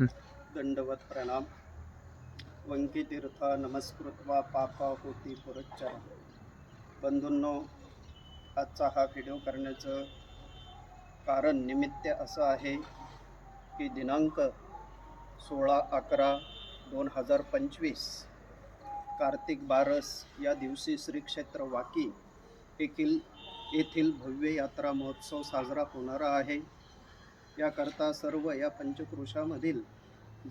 दंडवत प्रणाम. वंकीतीर्थ नमस्कृत्वा पापा होती पुरच्चर बंधूंनो आजचा हा व्हिडिओ करण्याचं कारण निमित्त असं आहे की दिनांक सोळा अकरा दोन हजार पंचवीस कार्तिक बारस या दिवशी श्री क्षेत्र वाकी येथील येथील भव्य यात्रा महोत्सव साजरा होणारा आहे. याकरता सर्व या पंचक्रोशामधील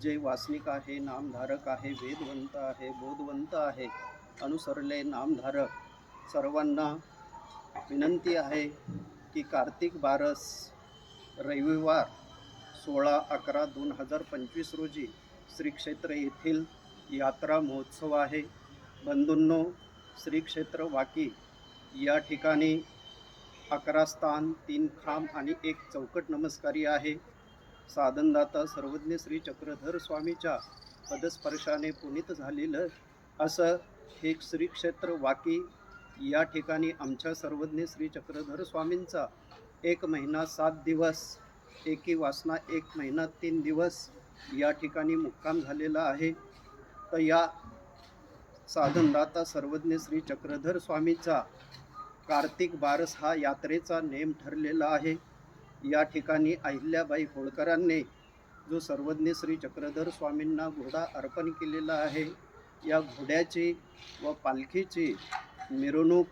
जे वासनिक आहे नामधारक आहे वेदवंत आहे बोधवंत आहे अनुसरले नामधारक सर्वांना विनंती आहे की कार्तिक बारस रविवार सोळा अकरा दोन हजार पंचवीस रोजी श्री क्षेत्र येथील यात्रा महोत्सव आहे. बंधूंनो श्री क्षेत्र वाकी या ठिकाणी अकरा स्थान तीन खांब आणि एक चौकट नमस्कारी आहे. साधनदाता सर्वज्ञ श्री चक्रधर स्वामीच्या पदस्पर्शाने पुनीत झालेलं असं हे श्री क्षेत्र वाकी या ठिकाणी आमच्या सर्वज्ञ श्री चक्रधर स्वामींचा एक महिना सात दिवस एकी वासना एक महिना तीन दिवस या ठिकाणी मुक्काम झालेला आहे. तर या साधनदाता सर्वज्ञ श्री चक्रधर स्वामीचा कार्तिक बारस हा यात्रेचा नेम ठरलेला आहे. या ठिकाणी अहिल्याबाई होळकरांनी जो सर्वज्ञ श्री चक्रधर स्वामींना घोडा अर्पण केलेला आहे या घोड्याची व पालखीची मिरवणूक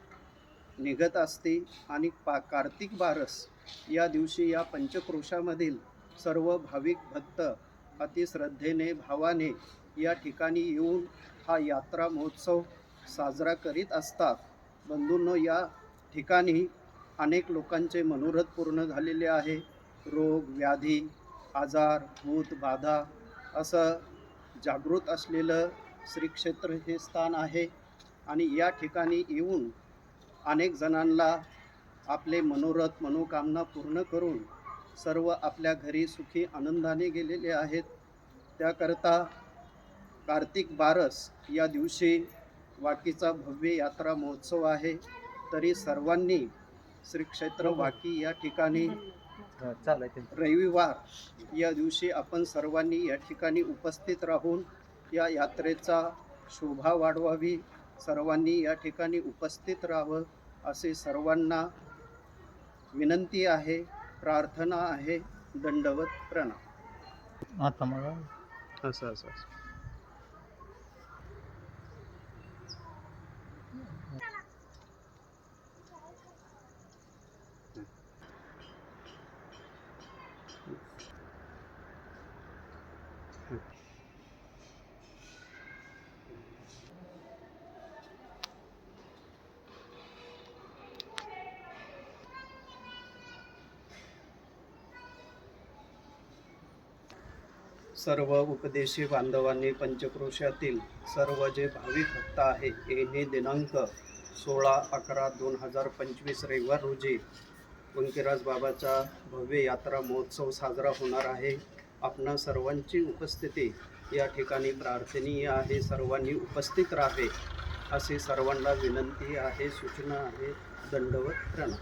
निघत असते आणि पा कार्तिक बारस या दिवशी या पंचक्रोशामधील सर्व भाविक भक्त अतिश्रद्धेने भावाने या ठिकाणी येऊन हा यात्रा महोत्सव साजरा करीत असतात. बंधूंनो या ठिकाणी अनेक लोकांचे मनोरथ पूर्ण झालेले आहे. रोग व्याधी आजार भूत बाधा असं जागृत असलेलं श्रीक्षेत्र हे स्थान आहे. आणि या ठिकाणी येऊन अनेक जणांना आपले मनोरथ मनोकामना पूर्ण करून सर्व आपल्या घरी सुखी आनंदाने गेलेले आहेत. त्याकरता कार्तिक बारस या दिवशी वाकीचा भव्य यात्रा महोत्सव आहे. तरी सर्वांनी श्री क्षेत्र वाकी या ठिकाणी रविवार या दिवशी आपण सर्वांनी या ठिकाणी उपस्थित राहून या यात्रेचा शोभा वाढवावी सर्वांनी या ठिकाणी उपस्थित राहावं असे सर्वांना विनंती आहे प्रार्थना आहे दंडवत प्रणाम. आता मला असं असं. सर्व उपदेशी बांधवांनी पंचक्रोशातील सर्व जे भाविक भक्त आहेत येणे दिनांक सोळा अकरा दोन हजार पंचवीस रविवार रोजी कुंकीराज बाबाचा भव्य यात्रा महोत्सव साजरा होणार आहे. आपणा सर्वांची उपस्थिती या ठिकाणी प्रार्थनीय आहे. सर्वांनी उपस्थित राहावे अशी सर्वांना विनंती आहे सूचना आहे दंडवत प्रणाम